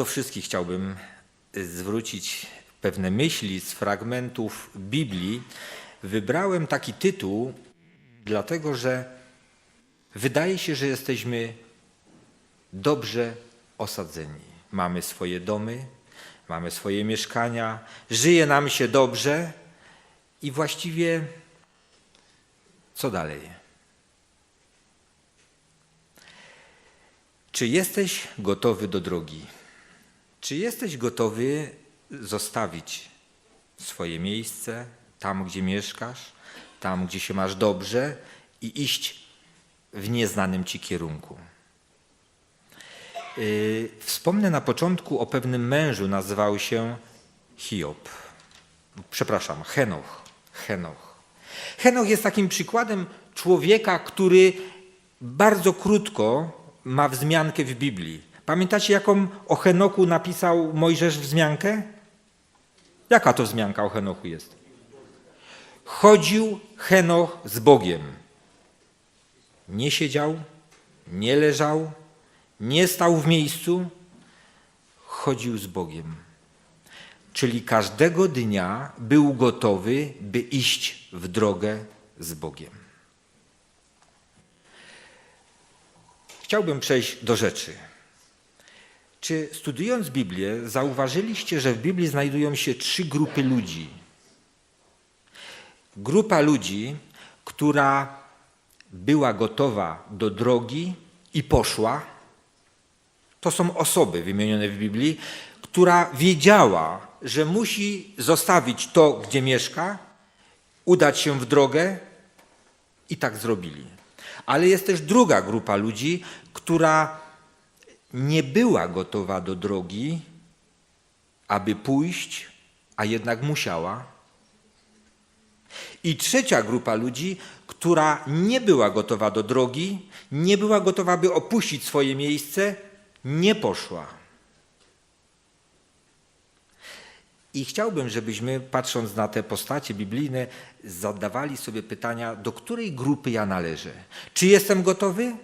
do wszystkich chciałbym y, zwrócić pewne myśli z fragmentów Biblii. Wybrałem taki tytuł, dlatego że wydaje się, że jesteśmy dobrze osadzeni. Mamy swoje domy, mamy swoje mieszkania, żyje nam się dobrze i właściwie co dalej? Czy jesteś gotowy do drogi? Czy jesteś gotowy zostawić swoje miejsce tam, gdzie mieszkasz, tam, gdzie się masz dobrze i iść w nieznanym ci kierunku? Yy, Wspomnę na początku o pewnym mężu, nazywał się Hiob. Przepraszam, Henoch. Henoch. Henoch jest takim przykładem człowieka, który bardzo krótko ma wzmiankę w Biblii. Pamiętacie, jaką o Henoku napisał Mojżesz wzmiankę? Jaka to wzmianka o Henochu jest? Chodził Henoch z Bogiem. Nie siedział, nie leżał, nie stał w miejscu, chodził z Bogiem. Czyli każdego dnia był gotowy, by iść w drogę z Bogiem. Chciałbym przejść do rzeczy. Czy studiując Biblię, zauważyliście, że w Biblii znajdują się trzy grupy ludzi? Grupa ludzi, która była gotowa do drogi i poszła. To są osoby wymienione w Biblii, która wiedziała, że musi zostawić to, gdzie mieszka, udać się w drogę i tak zrobili. Ale jest też druga grupa ludzi, która nie była gotowa do drogi, aby pójść, a jednak musiała. I trzecia grupa ludzi, która nie była gotowa do drogi, nie była gotowa, by opuścić swoje miejsce, nie poszła. I chciałbym, żebyśmy, patrząc na te postacie biblijne, zadawali sobie pytania, do której grupy ja należę. Czy jestem gotowy?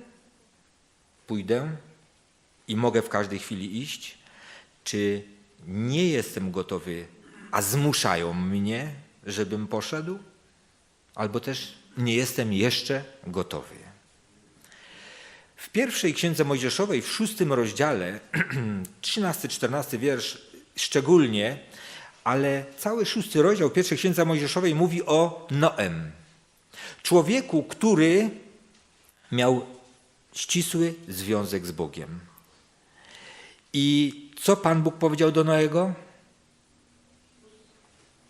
Pójdę i mogę w każdej chwili iść. Czy nie jestem gotowy, a zmuszają mnie, żebym poszedł? Albo też nie jestem jeszcze gotowy. W pierwszej księdze Mojżeszowej, w szóstym rozdziale, 13-14 wiersz szczególnie, ale cały szósty rozdział pierwszej księdza Mojżeszowej mówi o Noem. Człowieku, który miał ścisły związek z Bogiem. I co Pan Bóg powiedział do Noego?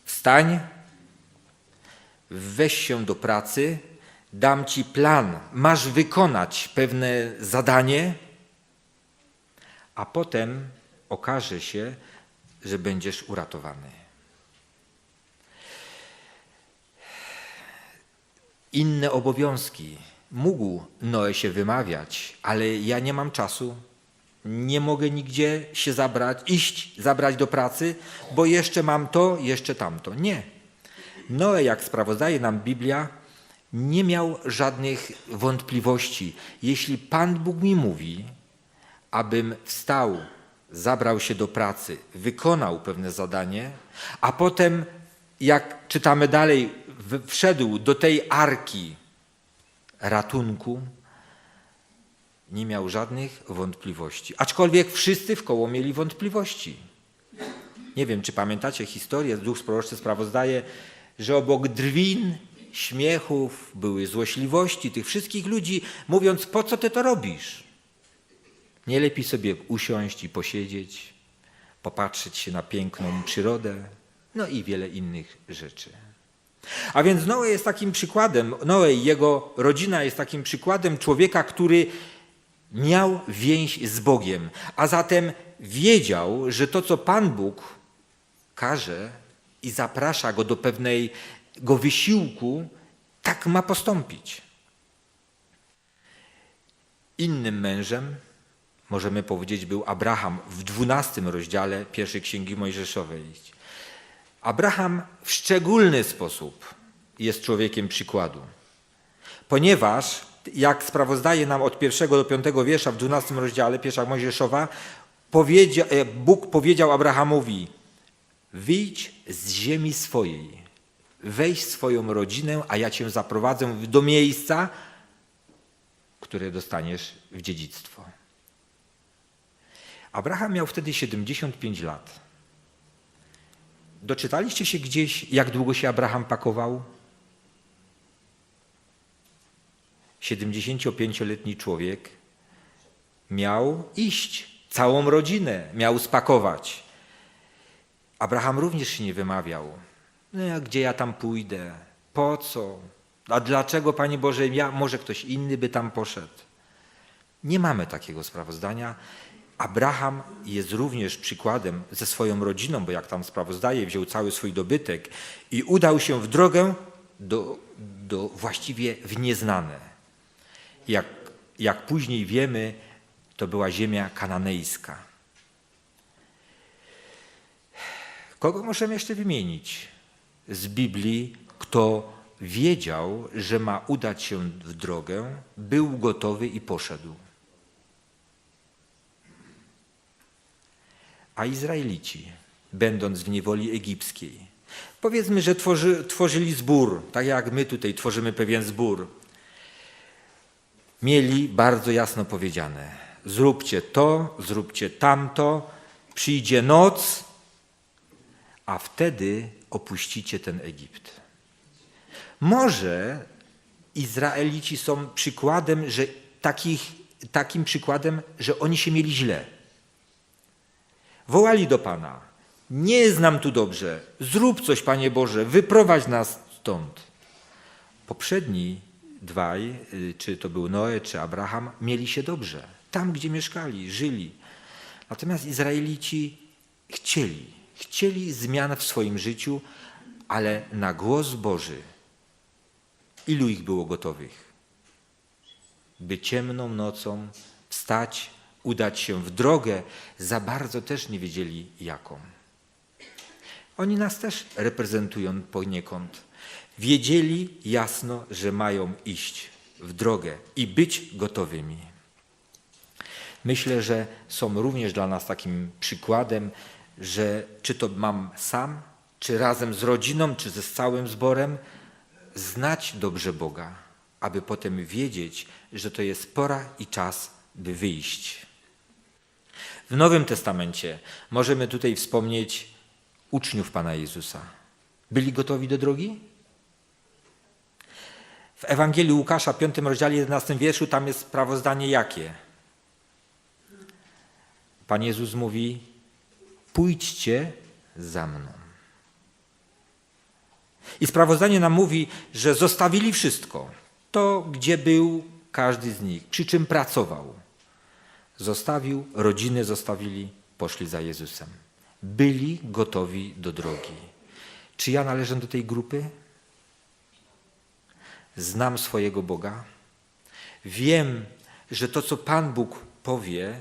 Wstań, weź się do pracy, dam ci plan, masz wykonać pewne zadanie, a potem okaże się, że będziesz uratowany. Inne obowiązki mógł Noe się wymawiać, ale ja nie mam czasu, nie mogę nigdzie się zabrać, iść, zabrać do pracy, bo jeszcze mam to, jeszcze tamto. Nie. Noe, jak sprawozdaje nam Biblia, nie miał żadnych wątpliwości. Jeśli Pan Bóg mi mówi, abym wstał, zabrał się do pracy, wykonał pewne zadanie, a potem, jak czytamy dalej, wszedł do tej arki ratunku, nie miał żadnych wątpliwości. Aczkolwiek wszyscy wkoło mieli wątpliwości. Nie wiem, czy pamiętacie historię, Duch proroczy sprawozdaje, że obok drwin, śmiechów, były złośliwości tych wszystkich ludzi, mówiąc, po co ty to robisz? Nie lepiej sobie usiąść i posiedzieć, popatrzeć się na piękną przyrodę, no i wiele innych rzeczy. A więc Noe jest takim przykładem, Noe i jego rodzina jest takim przykładem człowieka, który miał więź z Bogiem, a zatem wiedział, że to, co Pan Bóg każe i zaprasza go do pewnego wysiłku, tak ma postąpić. Innym mężem, możemy powiedzieć, był Abraham w dwunastym rozdziale pierwszej Księgi Mojżeszowej. Abraham w szczególny sposób jest człowiekiem przykładu, ponieważ, jak sprawozdaje nam od pierwszego do piątego wiersza w dwunastym rozdziale, pierwsza Mojżeszowa, powiedzia, e, Bóg powiedział Abrahamowi: Wyjdź z ziemi swojej, weź swoją rodzinę, a ja cię zaprowadzę do miejsca, które dostaniesz w dziedzictwo. Abraham miał wtedy 75 lat. Doczytaliście się gdzieś, jak długo się Abraham pakował? 75-letni człowiek miał iść, całą rodzinę miał spakować. Abraham również się nie wymawiał. No, gdzie ja tam pójdę? Po co? A dlaczego, Panie Boże, ja, może ktoś inny by tam poszedł? Nie mamy takiego sprawozdania. Abraham jest również przykładem ze swoją rodziną, bo jak tam sprawozdaje, wziął cały swój dobytek i udał się w drogę do, do właściwie w nieznane. Jak, jak później wiemy, to była ziemia kananejska. Kogo możemy jeszcze wymienić z Biblii, kto wiedział, że ma udać się w drogę, był gotowy i poszedł? A Izraelici, będąc w niewoli egipskiej, powiedzmy, że tworzy, tworzyli zbór, tak jak my tutaj tworzymy pewien zbór, mieli bardzo jasno powiedziane: zróbcie to, zróbcie tamto, przyjdzie noc, a wtedy opuścicie ten Egipt. Może Izraelici są przykładem, że takich, takim przykładem, że oni się mieli źle. Wołali do Pana: Nie jest nam tu dobrze, zrób coś, Panie Boże, wyprowadź nas stąd. Poprzedni dwaj, y, czy to był Noe, czy Abraham, mieli się dobrze. Tam, gdzie mieszkali, żyli. Natomiast Izraelici chcieli, chcieli zmian w swoim życiu, ale na głos Boży. Ilu ich było gotowych? By ciemną nocą wstać, udać się w drogę, za bardzo też nie wiedzieli jaką. Oni nas też reprezentują poniekąd. Wiedzieli jasno, że mają iść w drogę i być gotowymi. Myślę, że są również dla nas takim przykładem, że czy to mam sam, czy razem z rodziną, czy ze całym zborem, znać dobrze Boga, aby potem wiedzieć, że to jest pora i czas, by wyjść. W Nowym Testamencie możemy tutaj wspomnieć uczniów Pana Jezusa. Byli gotowi do drogi? W Ewangelii Łukasza, 5 rozdziale 11 wierszu, tam jest sprawozdanie jakie? Pan Jezus mówi: Pójdźcie za mną. I sprawozdanie nam mówi, że zostawili wszystko. To, gdzie był każdy z nich, przy czym pracował. Zostawił, rodziny zostawili, poszli za Jezusem. Byli gotowi do drogi. Czy ja należę do tej grupy? Znam swojego Boga. Wiem, że to, co Pan Bóg powie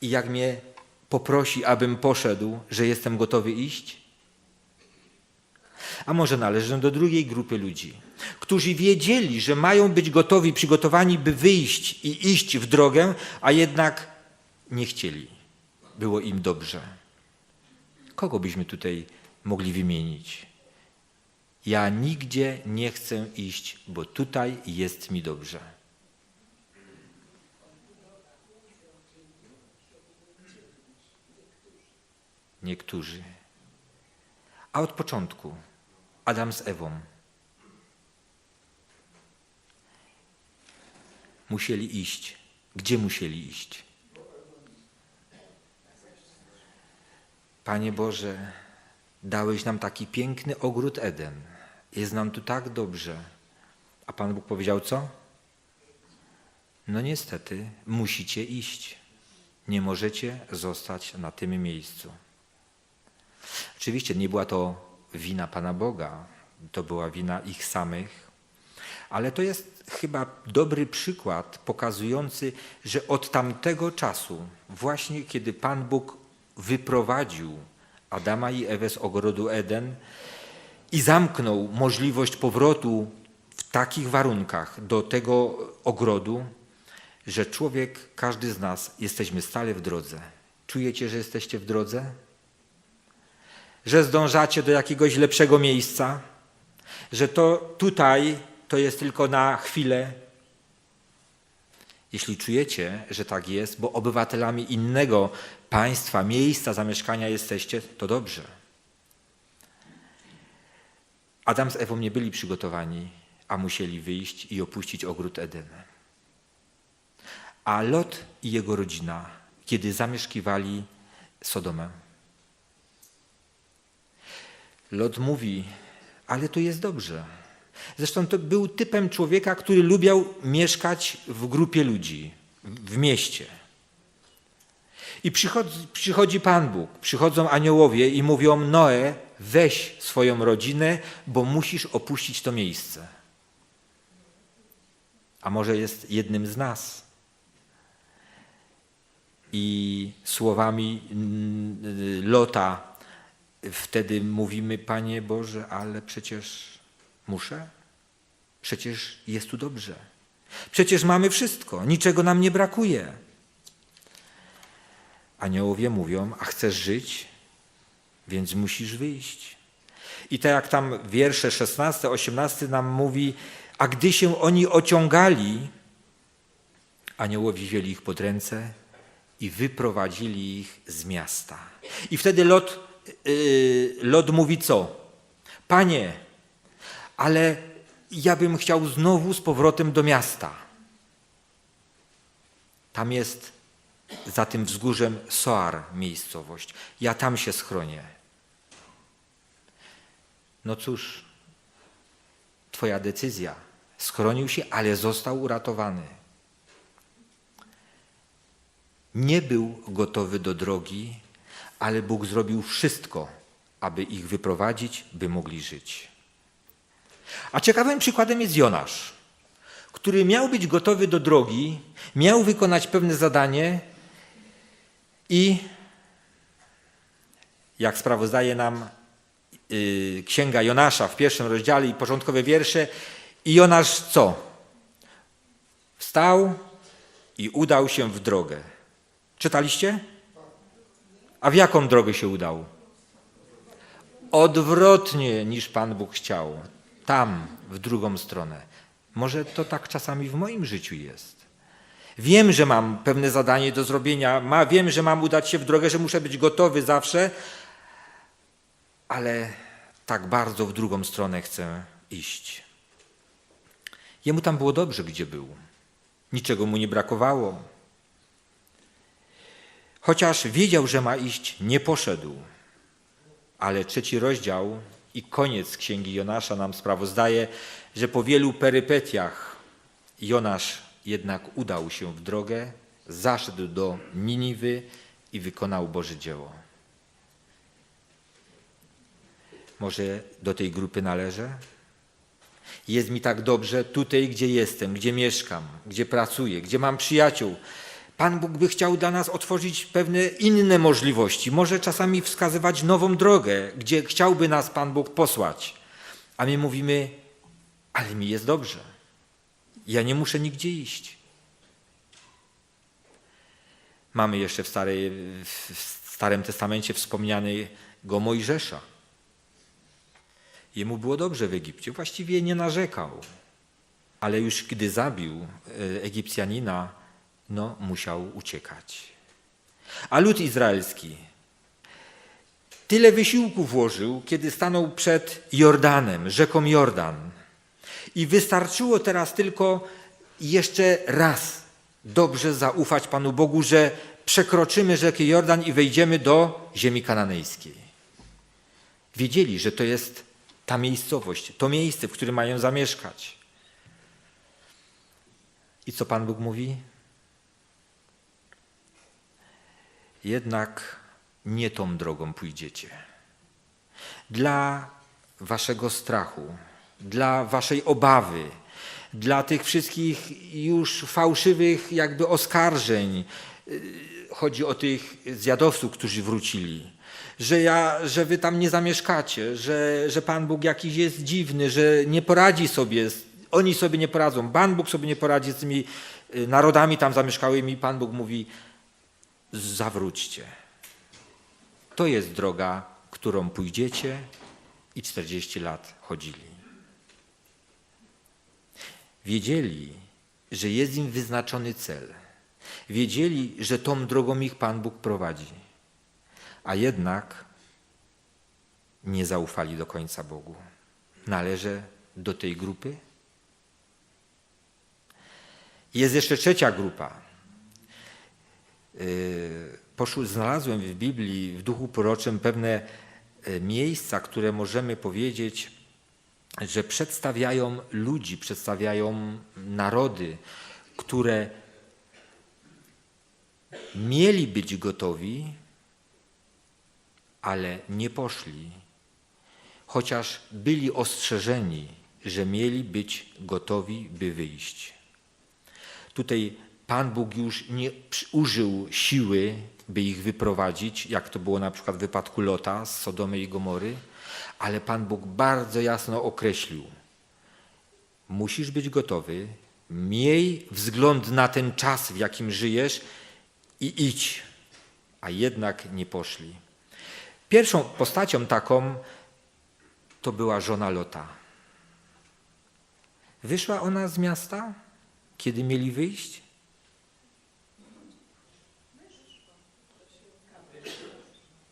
i jak mnie poprosi, abym poszedł, że jestem gotowy iść? A może należę do drugiej grupy ludzi, którzy wiedzieli, że mają być gotowi, przygotowani, by wyjść i iść w drogę, a jednak nie chcieli. Było im dobrze. Kogo byśmy tutaj mogli wymienić? Ja nigdzie nie chcę iść, bo tutaj jest mi dobrze. Niektórzy. A od początku Adam z Ewą musieli iść. Gdzie musieli iść? Panie Boże, dałeś nam taki piękny ogród Eden. Jest nam tu tak dobrze. A Pan Bóg powiedział co? No niestety, musicie iść. Nie możecie zostać na tym miejscu. Oczywiście nie była to wina Pana Boga, to była wina ich samych, ale to jest chyba dobry przykład pokazujący, że od tamtego czasu, właśnie kiedy Pan Bóg wyprowadził Adama i Ewę z ogrodu Eden i zamknął możliwość powrotu w takich warunkach do tego ogrodu, że człowiek, każdy z nas jesteśmy stale w drodze. Czujecie, że jesteście w drodze? Że zdążacie do jakiegoś lepszego miejsca? Że to tutaj to jest tylko na chwilę? Jeśli czujecie, że tak jest, bo obywatelami innego państwa, miejsca zamieszkania jesteście, to dobrze. Adam z Ewą nie byli przygotowani, a musieli wyjść i opuścić ogród Eden. A Lot i jego rodzina, kiedy zamieszkiwali Sodomę. Lot mówi, ale to jest dobrze. Zresztą to był typem człowieka, który lubiał mieszkać w grupie ludzi, w mieście. I przychodzi, przychodzi Pan Bóg, przychodzą aniołowie i mówią: Noe, weź swoją rodzinę, bo musisz opuścić to miejsce. A może jest jednym z nas. I słowami Lota wtedy mówimy: Panie Boże, ale przecież muszę. Przecież jest tu dobrze. Przecież mamy wszystko, niczego nam nie brakuje. Aniołowie mówią: A chcesz żyć, więc musisz wyjść. I tak jak tam wiersze 16, 18 nam mówi, a gdy się oni ociągali, aniołowie wzięli ich pod ręce i wyprowadzili ich z miasta. I wtedy Lot, yy, Lot mówi co? Panie, ale ja bym chciał znowu z powrotem do miasta. Tam jest za tym wzgórzem Soar miejscowość. Ja tam się schronię. No cóż, Twoja decyzja. Schronił się, ale został uratowany. Nie był gotowy do drogi, ale Bóg zrobił wszystko, aby ich wyprowadzić, by mogli żyć. A ciekawym przykładem jest Jonasz, który miał być gotowy do drogi, miał wykonać pewne zadanie i jak sprawozdaje nam yy, księga Jonasza w pierwszym rozdziale i początkowe wiersze, i Jonasz co? Wstał i udał się w drogę. Czytaliście? A w jaką drogę się udał? Odwrotnie niż Pan Bóg chciał. Tam, w drugą stronę. Może to tak czasami w moim życiu jest. Wiem, że mam pewne zadanie do zrobienia, ma, wiem, że mam udać się w drogę, że muszę być gotowy zawsze, ale tak bardzo w drugą stronę chcę iść. Jemu tam było dobrze, gdzie był. Niczego mu nie brakowało. Chociaż wiedział, że ma iść, nie poszedł. Ale trzeci rozdział i koniec księgi Jonasza nam sprawozdaje, że po wielu perypetiach Jonasz jednak udał się w drogę, zaszedł do Niniwy i wykonał Boże dzieło. Może do tej grupy należę? Jest mi tak dobrze tutaj, gdzie jestem, gdzie mieszkam, gdzie pracuję, gdzie mam przyjaciół. Pan Bóg by chciał dla nas otworzyć pewne inne możliwości, może czasami wskazywać nową drogę, gdzie chciałby nas Pan Bóg posłać. A my mówimy, ale mi jest dobrze. Ja nie muszę nigdzie iść. Mamy jeszcze w, starej, w Starym Testamencie wspomnianego Mojżesza. Jemu było dobrze w Egipcie, właściwie nie narzekał. Ale już gdy zabił e, Egipcjanina, no musiał uciekać. A lud izraelski tyle wysiłku włożył, kiedy stanął przed Jordanem, rzeką Jordan. I wystarczyło teraz tylko jeszcze raz dobrze zaufać Panu Bogu, że przekroczymy rzekę Jordan i wejdziemy do ziemi kananejskiej. Wiedzieli, że to jest ta miejscowość, to miejsce, w którym mają zamieszkać. I co Pan Bóg mówi? Jednak nie tą drogą pójdziecie. Dla waszego strachu, dla waszej obawy, dla tych wszystkich już fałszywych jakby oskarżeń. Chodzi o tych zjadowców, którzy wrócili. Że, ja, że wy tam nie zamieszkacie, że, że Pan Bóg jakiś jest dziwny, że nie poradzi sobie, oni sobie nie poradzą, Pan Bóg sobie nie poradzi z tymi y, narodami tam zamieszkałymi. Pan Bóg mówi, zawróćcie. To jest droga, którą pójdziecie i 40 lat chodzili. Wiedzieli, że jest im wyznaczony cel. Wiedzieli, że tą drogą ich Pan Bóg prowadzi. A jednak nie zaufali do końca Bogu. Należę do tej grupy? Jest jeszcze trzecia grupa. Yy, Poszły, znalazłem w Biblii, w duchu proroczym pewne e, miejsca, które możemy powiedzieć, że przedstawiają ludzi, przedstawiają narody, które mieli być gotowi, ale nie poszli, chociaż byli ostrzeżeni, że mieli być gotowi, by wyjść. Tutaj Pan Bóg już nie użył siły, by ich wyprowadzić, jak to było na przykład w wypadku Lota z Sodomy i Gomory, ale Pan Bóg bardzo jasno określił: Musisz być gotowy, miej wzgląd na ten czas, w jakim żyjesz i idź. A jednak nie poszli. Pierwszą postacią taką to była żona Lota. Wyszła ona z miasta, kiedy mieli wyjść?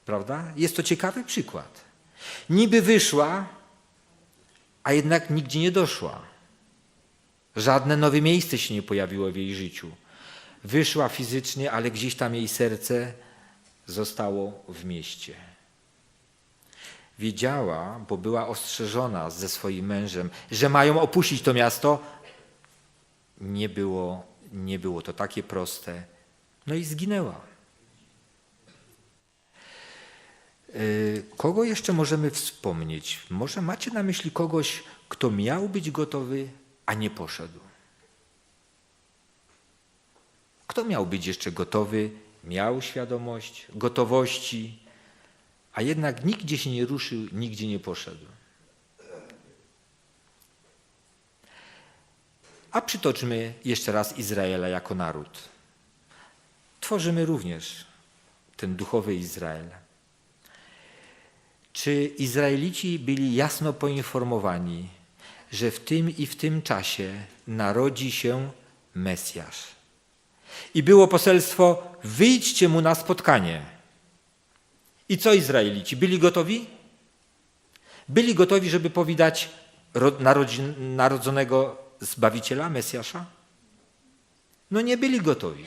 Prawda? Jest to ciekawy przykład. Niby wyszła, a jednak nigdzie nie doszła. Żadne nowe miejsce się nie pojawiło w jej życiu. Wyszła fizycznie, ale gdzieś tam jej serce zostało w mieście. Wiedziała, bo była ostrzeżona ze swoim mężem, że mają opuścić to miasto. Nie było, nie było to takie proste. No i zginęła. Kogo jeszcze możemy wspomnieć? Może macie na myśli kogoś, kto miał być gotowy, a nie poszedł? Kto miał być jeszcze gotowy, miał świadomość gotowości, a jednak nigdzie się nie ruszył, nigdzie nie poszedł? A przytoczmy jeszcze raz Izraela jako naród. Tworzymy również ten duchowy Izrael. Czy Izraelici byli jasno poinformowani, że w tym i w tym czasie narodzi się Mesjasz? I było poselstwo: wyjdźcie mu na spotkanie. I co Izraelici? Byli gotowi? Byli gotowi, żeby powitać narodzonego Zbawiciela, Mesjasza? No nie byli gotowi.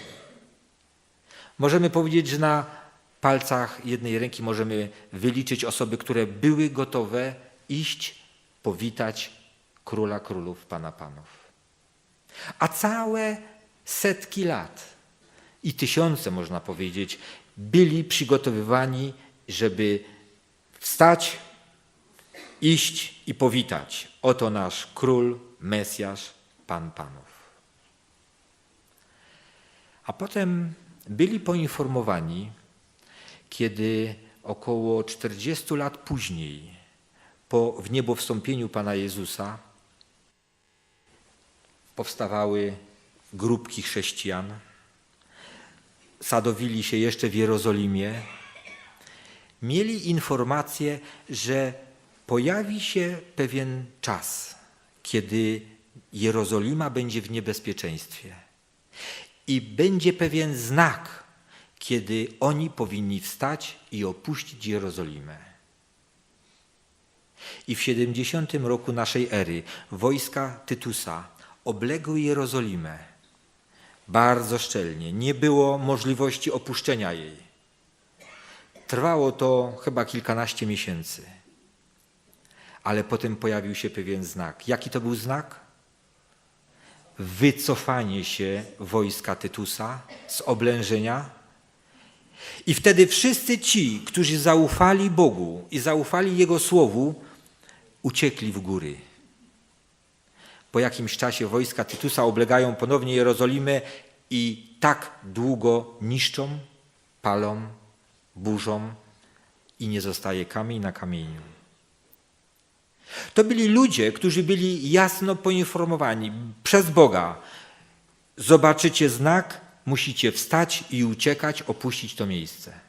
Możemy powiedzieć, że na palcach jednej ręki możemy wyliczyć osoby, które były gotowe iść, powitać króla królów, pana panów. A całe setki lat i tysiące, można powiedzieć, byli przygotowywani, żeby wstać, iść i powitać. Oto nasz król, Mesjasz, Pan Panów. A potem byli poinformowani, kiedy około 40 lat później, po wniebowstąpieniu Pana Jezusa, powstawały grupki chrześcijan, sadowili się jeszcze w Jerozolimie, mieli informację, że pojawi się pewien czas, kiedy Jerozolima będzie w niebezpieczeństwie. I będzie pewien znak, kiedy oni powinni wstać i opuścić Jerozolimę. I w 70 roku naszej ery wojska Tytusa obległy Jerozolimę bardzo szczelnie. Nie było możliwości opuszczenia jej. Trwało to chyba kilkanaście miesięcy. Ale potem pojawił się pewien znak. Jaki to był znak? Wycofanie się wojska Tytusa z oblężenia. I wtedy wszyscy ci, którzy zaufali Bogu i zaufali Jego Słowu, uciekli w góry. Po jakimś czasie wojska Tytusa oblegają ponownie Jerozolimę i tak długo niszczą, palą, burzą i nie zostaje kamień na kamieniu. To byli ludzie, którzy byli jasno poinformowani przez Boga. Zobaczycie znak musicie wstać i uciekać, opuścić to miejsce.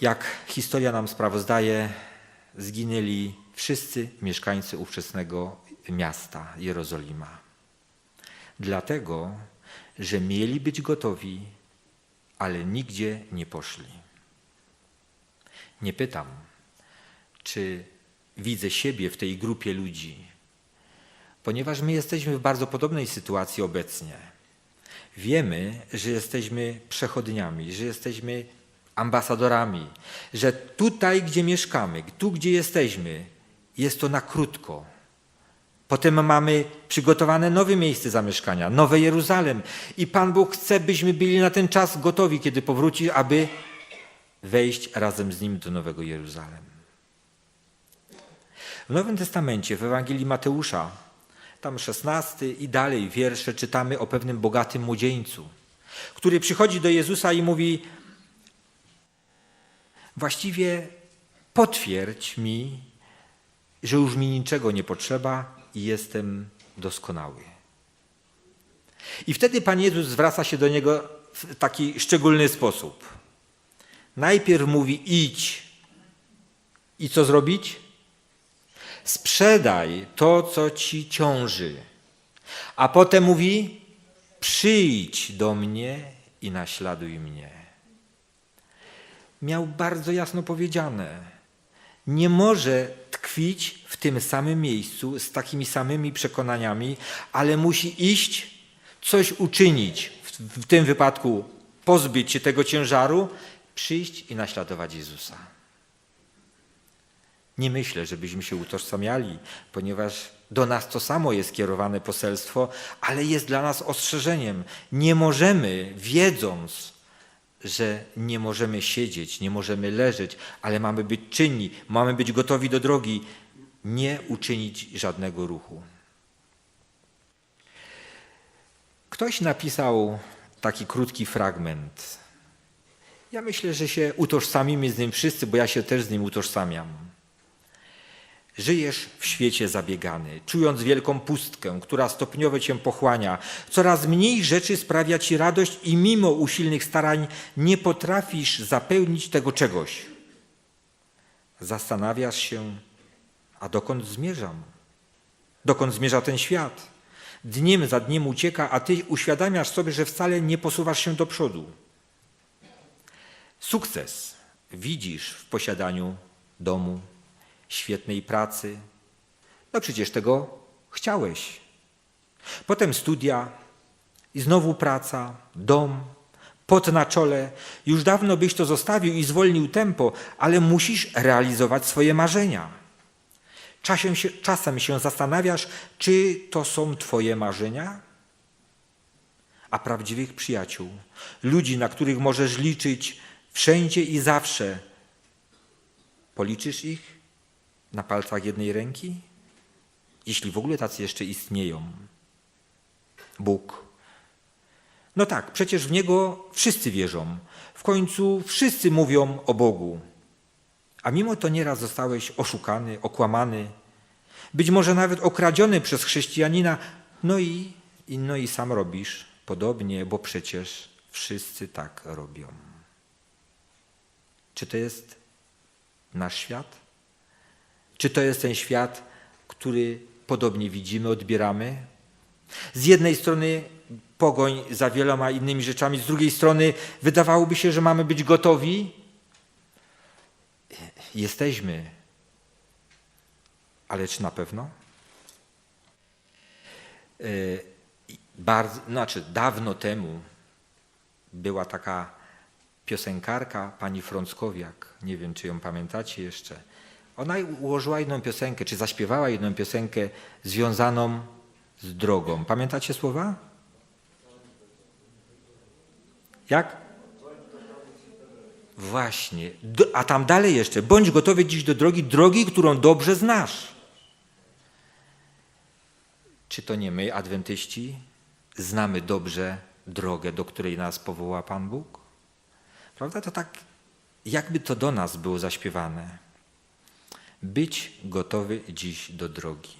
Jak historia nam sprawozdaje, zginęli wszyscy mieszkańcy ówczesnego miasta Jerozolima. Dlatego, że mieli być gotowi, ale nigdzie nie poszli. Nie pytam, czy widzę siebie w tej grupie ludzi, ponieważ my jesteśmy w bardzo podobnej sytuacji obecnie. Wiemy, że jesteśmy przechodniami, że jesteśmy ambasadorami, że tutaj, gdzie mieszkamy, tu, gdzie jesteśmy, jest to na krótko. Potem mamy przygotowane nowe miejsce zamieszkania, nowe Jeruzalem. I Pan Bóg chce, byśmy byli na ten czas gotowi, kiedy powróci, aby wejść razem z Nim do Nowego Jeruzalem. W Nowym Testamencie, w Ewangelii Mateusza, tam 16 i dalej wiersze czytamy o pewnym bogatym młodzieńcu, który przychodzi do Jezusa i mówi: Właściwie potwierdź mi, że już mi niczego nie potrzeba i jestem doskonały. I wtedy Pan Jezus zwraca się do niego w taki szczególny sposób. Najpierw mówi: idź. I co zrobić? Sprzedaj to, co ci ciąży. A potem mówi: przyjdź do mnie i naśladuj mnie. Miał bardzo jasno powiedziane: nie może tkwić w tym samym miejscu z takimi samymi przekonaniami, ale musi iść, coś uczynić. W, w tym wypadku pozbyć się tego ciężaru, przyjść i naśladować Jezusa. Nie myślę, żebyśmy się utożsamiali, ponieważ do nas to samo jest kierowane poselstwo, ale jest dla nas ostrzeżeniem. Nie możemy, wiedząc, że nie możemy siedzieć, nie możemy leżeć, ale mamy być czynni, mamy być gotowi do drogi, nie uczynić żadnego ruchu. Ktoś napisał taki krótki fragment. Ja myślę, że się utożsamimy z nim wszyscy, bo ja się też z nim utożsamiam. Żyjesz w świecie zabiegany, czując wielką pustkę, która stopniowo cię pochłania. Coraz mniej rzeczy sprawia ci radość i mimo usilnych starań nie potrafisz zapełnić tego czegoś. Zastanawiasz się, a dokąd zmierzam? Dokąd zmierza ten świat? Dniem za dniem ucieka, a ty uświadamiasz sobie, że wcale nie posuwasz się do przodu. Sukces widzisz w posiadaniu domu, świetnej pracy. No przecież tego chciałeś. Potem studia i znowu praca, dom, pot na czole. Już dawno byś to zostawił i zwolnił tempo, ale musisz realizować swoje marzenia. Czasem się, czasem się zastanawiasz, czy to są Twoje marzenia? A prawdziwych przyjaciół, ludzi, na których możesz liczyć wszędzie i zawsze, policzysz ich? Na palcach jednej ręki? Jeśli w ogóle tacy jeszcze istnieją. Bóg. No tak, przecież w Niego wszyscy wierzą. W końcu wszyscy mówią o Bogu. A mimo to nieraz zostałeś oszukany, okłamany, być może nawet okradziony przez chrześcijanina, no i, no i sam robisz podobnie, bo przecież wszyscy tak robią. Czy to jest nasz świat? Czy to jest ten świat, który podobnie widzimy, odbieramy? Z jednej strony pogoń za wieloma innymi rzeczami, z drugiej strony wydawałoby się, że mamy być gotowi. Jesteśmy, ale czy na pewno? E, bardzo, znaczy, dawno temu była taka piosenkarka, pani Frąckowiak, nie wiem czy ją pamiętacie jeszcze ona ułożyła jedną piosenkę, czy zaśpiewała jedną piosenkę związaną z drogą. Pamiętacie słowa? Jak? Właśnie. A tam dalej jeszcze. Bądź gotowy dziś do drogi, drogi, którą dobrze znasz. Czy to nie my, adwentyści, znamy dobrze drogę, do której nas powoła Pan Bóg? Prawda? To tak, jakby to do nas było zaśpiewane być gotowy dziś do drogi.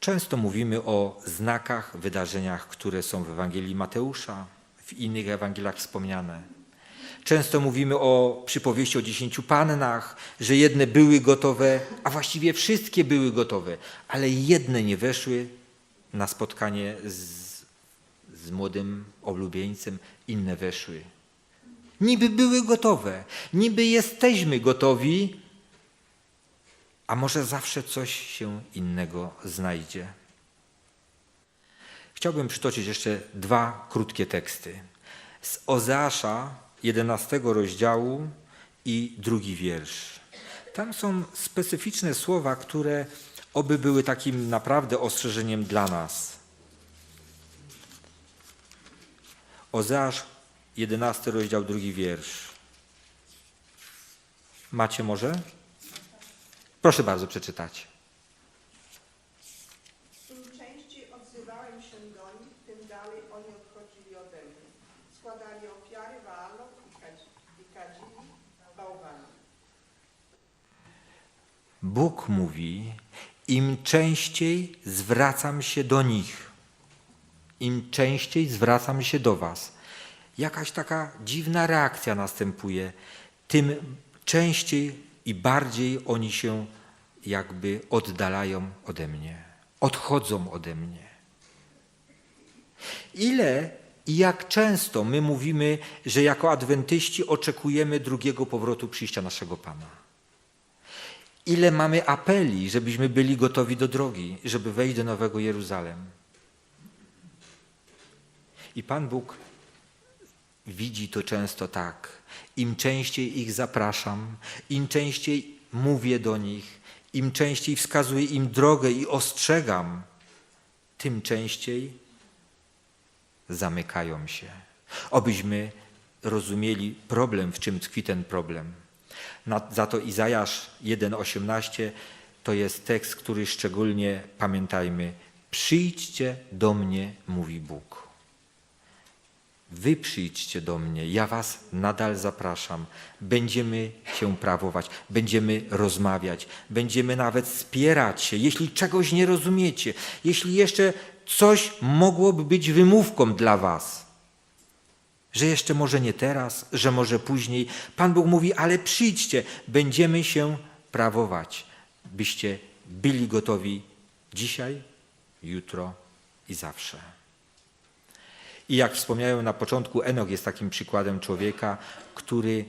Często mówimy o znakach, wydarzeniach, które są w Ewangelii Mateusza, w innych Ewangeliach wspomniane. Często mówimy o przypowieści o dziesięciu pannach, że jedne były gotowe, a właściwie wszystkie były gotowe, ale jedne nie weszły na spotkanie z, z młodym oblubieńcem, inne weszły. Niby były gotowe, niby jesteśmy gotowi, a może zawsze coś się innego znajdzie. Chciałbym przytoczyć jeszcze dwa krótkie teksty. Z Ozeasza 11 rozdziału i drugi wiersz. Tam są specyficzne słowa, które oby były takim naprawdę ostrzeżeniem dla nas. Ozeasz 11 rozdział, drugi wiersz. Macie może? Proszę bardzo przeczytać. Im częściej odzywałem się do nich, tym dalej oni odchodzili ode mnie. Składali ofiary Waalom i kadzi- i kadzili bałwanów. Bóg mówi, im częściej zwracam się do nich, im częściej zwracam się do Was. Jakaś taka dziwna reakcja następuje, tym częściej i bardziej oni się jakby oddalają ode mnie, odchodzą ode mnie. Ile i jak często my mówimy, że jako adwentyści oczekujemy drugiego powrotu przyjścia naszego Pana? Ile mamy apeli, żebyśmy byli gotowi do drogi, żeby wejść do Nowego Jeruzalem. I Pan Bóg widzi to często tak. Im częściej ich zapraszam, im częściej mówię do nich, im częściej wskazuję im drogę i ostrzegam, tym częściej zamykają się. Obyśmy rozumieli problem, w czym tkwi ten problem. Za to Izajasz 1,18 to jest tekst, który szczególnie pamiętajmy. Przyjdźcie do mnie, mówi Bóg. Wy przyjdźcie do mnie, ja was nadal zapraszam. Będziemy się prawować, będziemy rozmawiać, będziemy nawet spierać się, jeśli czegoś nie rozumiecie, jeśli jeszcze coś mogłoby być wymówką dla was że jeszcze może nie teraz, że może później. Pan Bóg mówi, ale przyjdźcie, będziemy się prawować, byście byli gotowi dzisiaj, jutro i zawsze. I jak wspomniałem na początku, Enok jest takim przykładem człowieka, który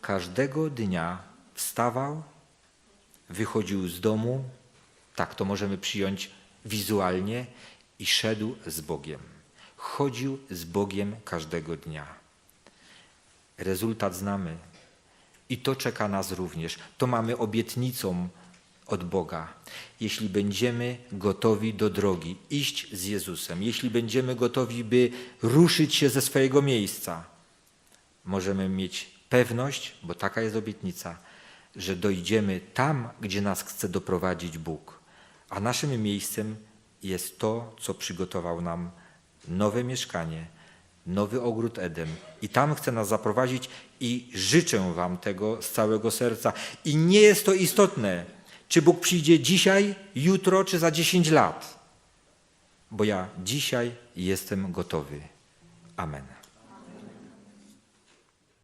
każdego dnia wstawał, wychodził z domu, tak to możemy przyjąć wizualnie, i szedł z Bogiem chodził z Bogiem każdego dnia. Rezultat znamy i to czeka nas również. To mamy obietnicą od Boga. Jeśli będziemy gotowi do drogi, iść z Jezusem, jeśli będziemy gotowi, by ruszyć się ze swojego miejsca, możemy mieć pewność, bo taka jest obietnica, że dojdziemy tam, gdzie nas chce doprowadzić Bóg. A naszym miejscem jest to, co przygotował nam nowe mieszkanie, nowy ogród Eden. I tam chce nas zaprowadzić i życzę Wam tego z całego serca. I nie jest to istotne, czy Bóg przyjdzie dzisiaj, jutro, czy za 10 lat. Bo ja dzisiaj jestem gotowy. Amen.